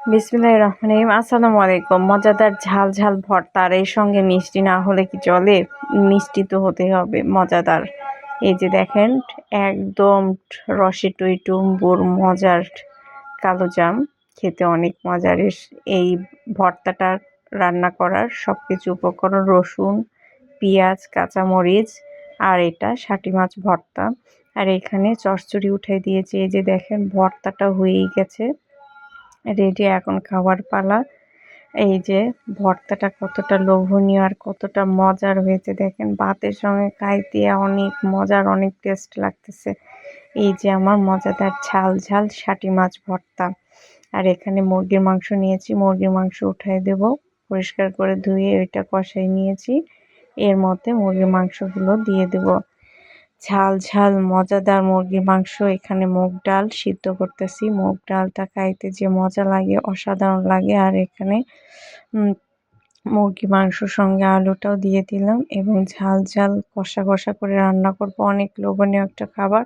বিসমিল্লাহির রহমানির রহিম। আসসালামু আলাইকুম মজাদার ঝাল ঝাল ভর্তা আর এর সঙ্গে মিষ্টি না হলে কি চলে? মিষ্টি তো হতে হবে, মজাদার। এই যে দেখেন, একদম রসে টই টুম্বুর মজার কালো জাম। খেতে অনেক মজার। এই ভর্তাটা রান্না করার সব কিছু উপকরণ রসুন, পেঁয়াজ, কাঁচামরিচ আর এটা ষাটি মাছ ভর্তা। আর এখানে চচ্চড়ি উঠাই দিয়েছি। এই যে দেখেন, ভর্তাটা হয়েই গেছে। রেডি এখন খাবার পালা। এই যে ভর্তাটা কতটা লোভনীয় আর কতটা মজার হয়েছে দেখেন। ভাতের সঙ্গে খাইতে অনেক মজার, অনেক টেস্ট লাগতেছে। এই যে আমার মজাদার ঝাল ঝাল ষাটি মাছ ভর্তা। আর এখানে মুরগির মাংস নিয়েছি, মুরগির মাংস উঠাই দেব, পরিষ্কার করে ধুয়ে ওইটা কষাই নিয়েছি। এর মধ্যে মুরগির মাংসগুলো দিয়ে দেব। ঝাল ঝাল, মজাদার মুরগির মাংস, এখানে মুগ ডাল সিদ্ধ করতেছি। মুগ ডালটা খাইতে যে মজা লাগে, অসাধারণ লাগে। আর এখানে মুরগি মাংসর সঙ্গে আলুটাও দিয়ে দিলাম এবং ঝাল ঝাল কষা কষা করে রান্না করব। অনেক লোভনীয় একটা খাবার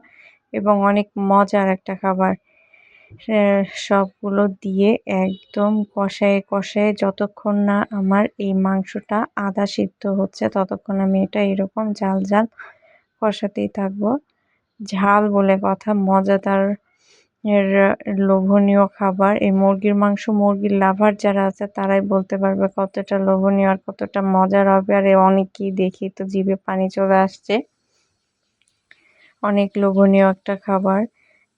এবং অনেক মজার একটা খাবার। সবগুলো দিয়ে একদম কষায় কষায় যতক্ষণ না আমার এই মাংসটা আদা সিদ্ধ হচ্ছে, ততক্ষণ আমি এটা এরকম ঝাল ঝাল কষাতেই থাকব। ঝাল বলে কথা, মজাদার এর লোভনীয় খাবার। এই মুরগির মাংস, মুরগির লাভার যারা আছে, তারাই বলতে পারবে কতটা লোভনীয় আর কতটা মজার হবে। আর অনেককেই দেখি তো জিভে পানি চলে আসছে। অনেক লোভনীয় একটা খাবার।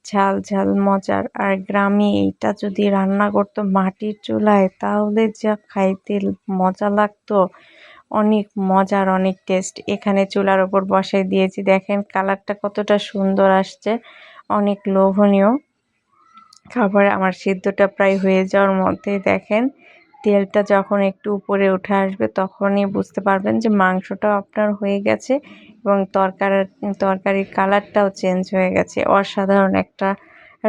ঝাল ঝাল, মজার। আর গ্রামে এইটা যদি রান্না করতো মাটির চুলায়, তাহলে যা খাইতে মজা লাগতো। অনেক মজার, অনেক টেস্ট এখানে চুলার ওপর বসাই দিয়েছি। দেখেন কালারটা কতটা সুন্দর আসছে, অনেক লোভনীয়। খাবার আমার সিদ্ধটা প্রায় হয়ে যাওয়ার মধ্যে দেখেন, তেলটা যখন একটু উপরে উঠে আসবে তখনই বুঝতে পারবেন যে মাংসটাও আপনার হয়ে গেছে এবং তরকারি, তরকারির কালারটাও চেঞ্জ হয়ে গেছে। অসাধারণ একটা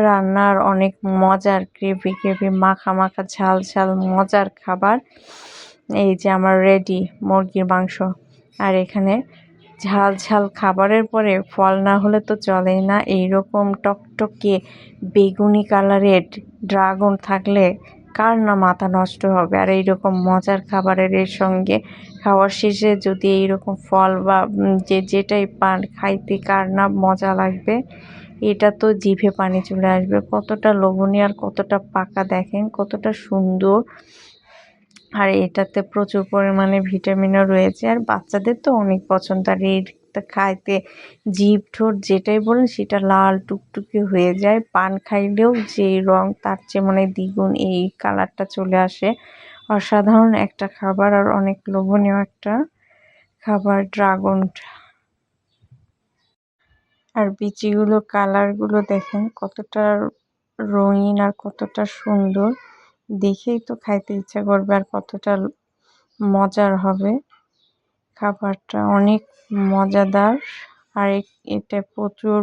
রান্নার অনেক মজার গ্রেভি গ্রেভি মাখা মাখা, ঝাল ঝাল, মজার খাবার। এই যে আমার রেডি মুরগির মাংস। আর এখানে ঝাল ঝাল খাবারের পরে ফল না হলে তো চলেই না। এইরকম টকটকে বেগুনি কালারের ড্রাগন থাকলে কার না মাথা নষ্ট হবে? আর এইরকম মজার খাবারের এর সঙ্গে খাওয়ার শেষে যদি এইরকম ফল বা যে যেটাই পান খাইতে কার না মজা লাগবে? এটা তো জিভে পানি চলে আসবে। কতটা লোভনীয় আর কতটা পাকা দেখেন, কতটা সুন্দর। আর এটাতে প্রচুর পরিমাণে ভিটামিনও রয়েছে। আর বাচ্চাদের তো অনেক পছন্দ। আর এইটা খাইতে জিভ ঠোঁট যেটাই বলেন, সেটা লাল টুকটুকে হয়ে যায়। পান খাইলেও যে রং, তার চেয়ে মানে দ্বিগুণ এই কালারটা চলে আসে। অসাধারণ একটা খাবার আর অনেক লোভনীয় একটা খাবার ড্রাগন আর বিচিগুলো কালারগুলো দেখেন, কতটা রঙিন আর কতটা সুন্দর। দেখেই তো খাইতে ইচ্ছা করবে আর কতটা মজার হবে। খাবারটা অনেক মজাদার আর এটা প্রচুর